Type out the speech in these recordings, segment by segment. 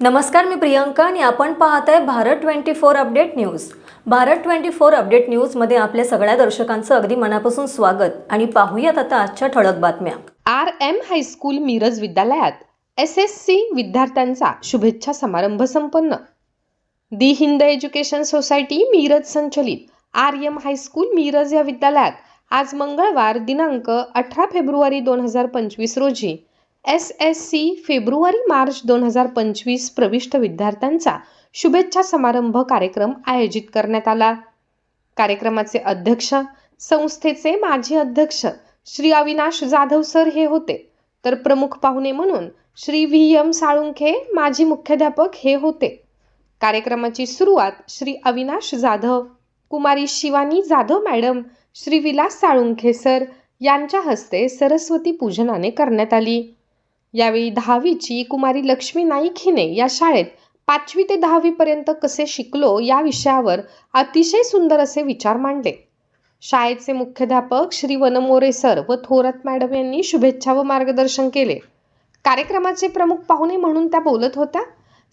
नमस्कार मी प्रियंका आणि आपण पाहत आहे Bharat twenty four update news. Bharat twenty four update न्यूजमध्ये आपल्या सगळ्या दर्शकांचं अगदी मनापासून स्वागत आणि पाहूयात आता आजच्या ठळक बातम्या. आर एम हायस्कूल मिरज विद्यालयात एस एस सी विद्यार्थ्यांचा शुभेच्छा समारंभ संपन्न. The Hind education society Miraj संचलित. आर एम हायस्कूल मिरज या विद्यालयात आज मंगळवार दिनांक अठरा फेब्रुवारी दोन हजार पंचवीस रोजी एस एस सी फेब्रुवारी मार्च दोन हजार पंचवीस प्रविष्ट विद्यार्थ्यांचा शुभेच्छा समारंभ कार्यक्रम आयोजित करण्यात आला. कार्यक्रमाचे अध्यक्ष संस्थेचे माजी अध्यक्ष श्री अविनाश जाधव सर हे होते. तर प्रमुख पाहुणे म्हणून श्री व्ही एम साळुंखे माजी मुख्याध्यापक हे होते. कार्यक्रमाची सुरुवात श्री अविनाश जाधव कुमारी शिवानी जाधव मॅडम श्री विलास साळुंखे सर यांच्या हस्ते सरस्वती पूजनाने करण्यात आली. यावेळी दहावीची कुमारी लक्ष्मी नाईक हिने या शाळेत पाचवी ते दहावीपर्यंत कसे शिकलो या विषयावर अतिशय सुंदर असे विचार मांडले. शाळेचे मुख्याध्यापक श्री वनमोरे सर व थोरात मॅडम यांनी शुभेच्छा व मार्गदर्शन केले. कार्यक्रमाचे प्रमुख पाहुणे म्हणून त्या बोलत होत्या.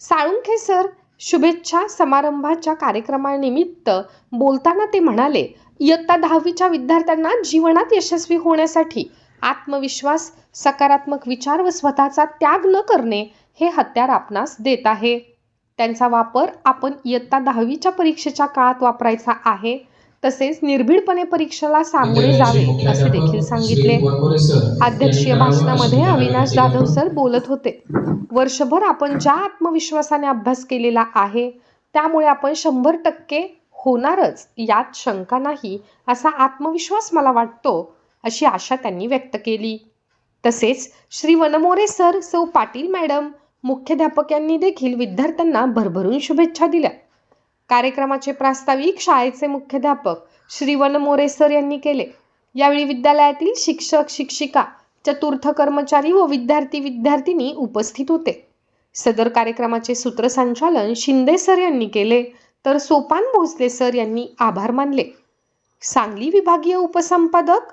साळुंखे सर शुभेच्छा समारंभाच्या कार्यक्रमानिमित्त बोलताना ते म्हणाले इयत्ता दहावीच्या विद्यार्थ्यांना जीवनात यशस्वी होण्यासाठी आत्मविश्वास सकारात्मक विचार व स्वतःचा त्याग न करणे हे हत्यार आपणास देत आहे. त्यांचा वापर आपण इयत्ता दहावीच्या परीक्षेच्या काळात वापरायचा आहे. तसेच निर्भीडपणे परीक्षेला सामोरे जावे असे देखील सांगितले. अध्यक्षीय भाषणामध्ये अविनाश जाधव सर बोलत होते. वर्षभर आपण ज्या आत्मविश्वासाने अभ्यास केलेला आहे त्यामुळे आपण शंभर टक्के होणारच यात शंका नाही असा आत्मविश्वास मला वाटतो. अशी आशा त्यांनी व्यक्त केली. तसेच श्री वनमोरे सर सौ पाटील मॅडम मुख्याध्यापक यांनी देखील विद्यार्थ्यांना भरभरून शुभेच्छा दिल्या. कार्यक्रमाचे प्रास्ताविक शाळेचे मुख्याध्यापक श्री वनमोरे सर यांनी केले. यावेळी विद्यालयातील शिक्षक शिक्षिका चतुर्थ कर्मचारी व विद्यार्थी विद्यार्थिनी उपस्थित होते. सदर कार्यक्रमाचे सूत्रसंचालन शिंदे सर यांनी केले तर सोपान भोसले सर यांनी आभार मानले. सांगली विभागीय उपसंपादक